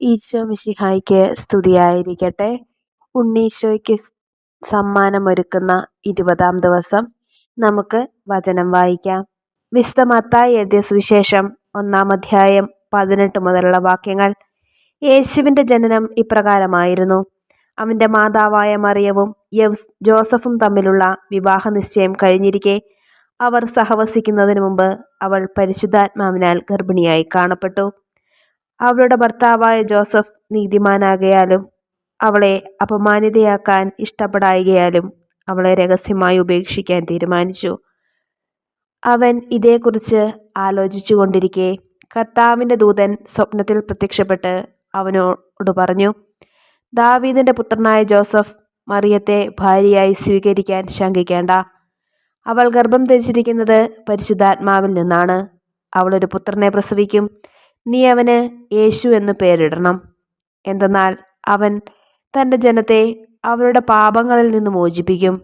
ഈശോ മിശിഹായ്ക്ക് സ്തുതിയായിരിക്കട്ടെ. ഉണ്ണീശോയ്ക്ക് സമ്മാനമൊരുക്കുന്ന ഇരുപതാം ദിവസം നമുക്ക് വചനം വായിക്കാം. വിശുദ്ധ എഴുതിയ സുവിശേഷം ഒന്നാം അധ്യായം പതിനെട്ട് മുതലുള്ള വാക്യങ്ങൾ. യേശുവിന്റെ ജനനം ഇപ്രകാരമായിരുന്നു. അവന്റെ മാതാവായ മറിയവും ജോസഫും തമ്മിലുള്ള വിവാഹ നിശ്ചയം കഴിഞ്ഞിരിക്കെ അവർ സഹവസിക്കുന്നതിന് മുമ്പ് അവൾ പരിശുദ്ധാത്മാവിനാൽ ഗർഭിണിയായി കാണപ്പെട്ടു. അവളുടെ ഭർത്താവായ ജോസഫ് നീതിമാനാകയാലും അവളെ അപമാനിതയാക്കാൻ ഇഷ്ടപ്പെടായികയാലും അവളെ രഹസ്യമായി ഉപേക്ഷിക്കാൻ തീരുമാനിച്ചു. അവൻ ഇതേക്കുറിച്ച് ആലോചിച്ചു കൊണ്ടിരിക്കെ കർത്താവിന്റെ ദൂതൻ സ്വപ്നത്തിൽ പ്രത്യക്ഷപ്പെട്ട് അവനോട് പറഞ്ഞു ദാവീദിന്റെ പുത്രനായ ജോസഫ് മറിയത്തെ ഭാര്യയായി സ്വീകരിക്കാൻ ശങ്കിക്കേണ്ട. അവൾ ഗർഭം ധരിച്ചിരിക്കുന്നത് പരിശുദ്ധാത്മാവിൽ നിന്നാണ്. അവളൊരു പുത്രനെ പ്രസവിക്കും. നീ അവന് യേശു എന്ന് പേരിടണം. എന്തെന്നാൽ അവൻ തന്റെ ജനത്തെ അവരുടെ പാപങ്ങളിൽ നിന്ന് മോചിപ്പിക്കും.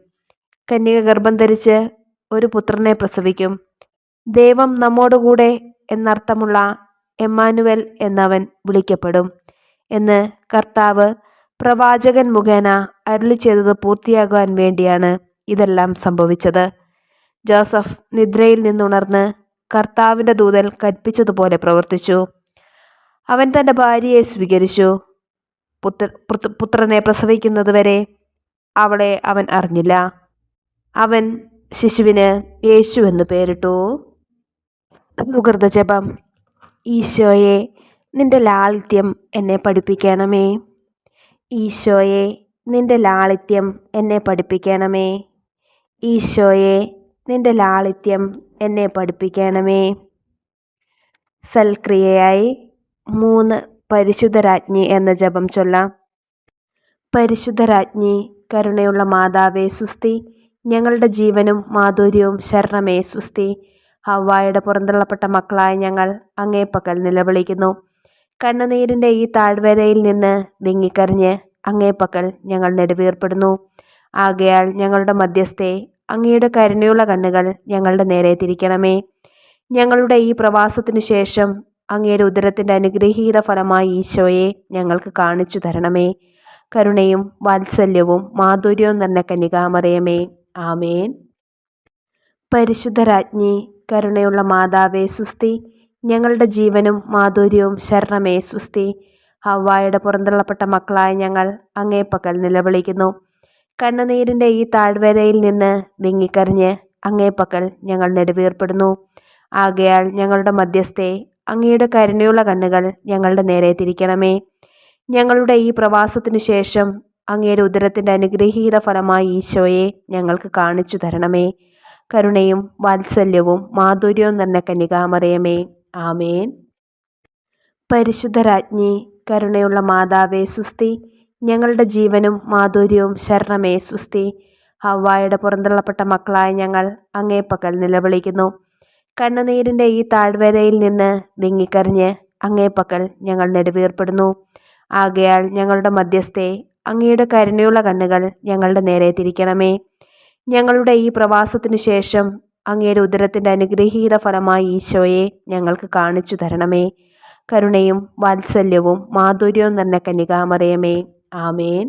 കന്യക ഗർഭം ധരിച്ച് ഒരു പുത്രനെ പ്രസവിക്കും. ദൈവം നമ്മോടുകൂടെ എന്നർത്ഥമുള്ള എമ്മാനുവൽ എന്നവൻ വിളിക്കപ്പെടും എന്ന് കർത്താവ് പ്രവാചകൻ മുഖേന അരുളി ചെയ്തത് പൂർത്തിയാകുവാൻ വേണ്ടിയാണ് ഇതെല്ലാം സംഭവിച്ചത്. ജോസഫ് നിദ്രയിൽ നിന്നുണർന്ന് കർത്താവിന്റെ ദൂതൻ കൽപ്പിച്ചതുപോലെ പ്രവർത്തിച്ചു. അവൻ തന്റെ ഭാര്യയെ സ്വീകരിച്ചു. പുത്ര പുത്രനെ പ്രസവിക്കുന്നതുവരെ അവളെ അവൻ അറിഞ്ഞില്ല. അവൻ ശിശുവിന് യേശു എന്ന് പേരിട്ടു. സുഹൃത ജപം ഈശോയെ നിന്റെ ലാളിത്യം എന്നെ പഠിപ്പിക്കണമേ. ഈശോയെ നിന്റെ ലാളിത്യം എന്നെ പഠിപ്പിക്കണമേ. ഈശോയെ നിന്റെ ലാളിത്യം എന്നെ പഠിപ്പിക്കണമേ. സൽക്രിയയായി മൂന്ന് പരിശുദ്ധരാജ്ഞി എന്ന ജപം ചൊല്ലാം. പരിശുദ്ധരാജ്ഞി കരുണയുള്ള മാതാവേ സുസ്തി ഞങ്ങളുടെ ജീവനും മാധുര്യവും ശരണമേ സുസ്തി. ഹവായുടെ പുറന്തള്ളപ്പെട്ട മക്കളായ ഞങ്ങൾ അങ്ങേപ്പക്കൽ നിലവിളിക്കുന്നു. കണ്ണുനീരിന്റെ ഈ താഴ്വരയിൽ നിന്ന് വിങ്ങിക്കറിഞ്ഞ് അങ്ങേപ്പക്കൽ ഞങ്ങൾ നെടുവീർപ്പെടുന്നു. ആകയാൽ ഞങ്ങളുടെ മധ്യസ്ഥെ അങ്ങയുടെ കരുണയുള്ള കണ്ണുകൾ ഞങ്ങളുടെ നേരെ തിരിക്കണമേ. ഞങ്ങളുടെ ഈ പ്രവാസത്തിനു ശേഷം അങ്ങയുടെ ഉദരത്തിന്റെ അനുഗ്രഹീത ഫലമായി ഈശോയെ ഞങ്ങൾക്ക് കാണിച്ചു തരണമേ. കരുണയും വാത്സല്യവും മാധുര്യവും തന്നെ കന്യകാമറിയമേ. ആമേൻ. പരിശുദ്ധരാജ്ഞി കരുണയുള്ള മാതാവേ സുസ്തി ഞങ്ങളുടെ ജീവനും മാധുര്യവും ശരണമേ സുസ്തി. ഹവായുടെ പുറന്തള്ളപ്പെട്ട മക്കളായ ഞങ്ങൾ അങ്ങേപ്പക്കൽ നിലവിളിക്കുന്നു. കണ്ണുനീരിന്റെ ഈ താഴ്വരയിൽ നിന്ന് വിങ്ങിക്കറിഞ്ഞ് അങ്ങേപ്പക്കൽ ഞങ്ങൾ നെടുവീർപ്പെടുന്നു. ആകയാൽ ഞങ്ങളുടെ മധ്യസ്ഥെ അങ്ങയുടെ കരുണയുള്ള കണ്ണുകൾ ഞങ്ങളുടെ നേരെ തിരിക്കണമേ. ഞങ്ങളുടെ ഈ പ്രവാസത്തിനു ശേഷം അങ്ങയുടെ ഉദരത്തിന്റെ അനുഗ്രഹീത ഫലമായി ഈശോയെ ഞങ്ങൾക്ക് കാണിച്ചു തരണമേ. കരുണയും വാത്സല്യവും മാധുര്യവും തന്നെ കന്യകാമറിയമേ. ആമേൻ. പരിശുദ്ധരാജ്ഞി കരുണയുള്ള മാതാവേ സുസ്തി ഞങ്ങളുടെ ജീവനും മാധുര്യവും ശരണമേ സുസ്തി ഹവായുടെ പുറന്തള്ളപ്പെട്ട മക്കളായ ഞങ്ങൾ അങ്ങേപ്പക്കൽ നിലവിളിക്കുന്നു. കണ്ണുനീരിന്റെ ഈ താഴ്വരയിൽ നിന്ന് വിങ്ങിക്കറിഞ്ഞ് അങ്ങേപ്പക്കൽ ഞങ്ങൾ നെടുവീർപ്പെടുന്നു. ആകയാൽ ഞങ്ങളുടെ മധ്യസ്ഥേ അങ്ങയുടെ കരുണയുള്ള കണ്ണുകൾ ഞങ്ങളുടെ നേരെ തിരിക്കണമേ. ഞങ്ങളുടെ ഈ പ്രവാസത്തിനു ശേഷം അങ്ങയുടെ ഉദരത്തിന്റെ അനുഗ്രഹീത ഫലമായി ഈശോയെ ഞങ്ങൾക്ക് കാണിച്ചു തരണമേ. കരുണയും വാത്സല്യവും മാധുര്യവും തന്നെ കന്യകാമറിയമേ ആമേൻ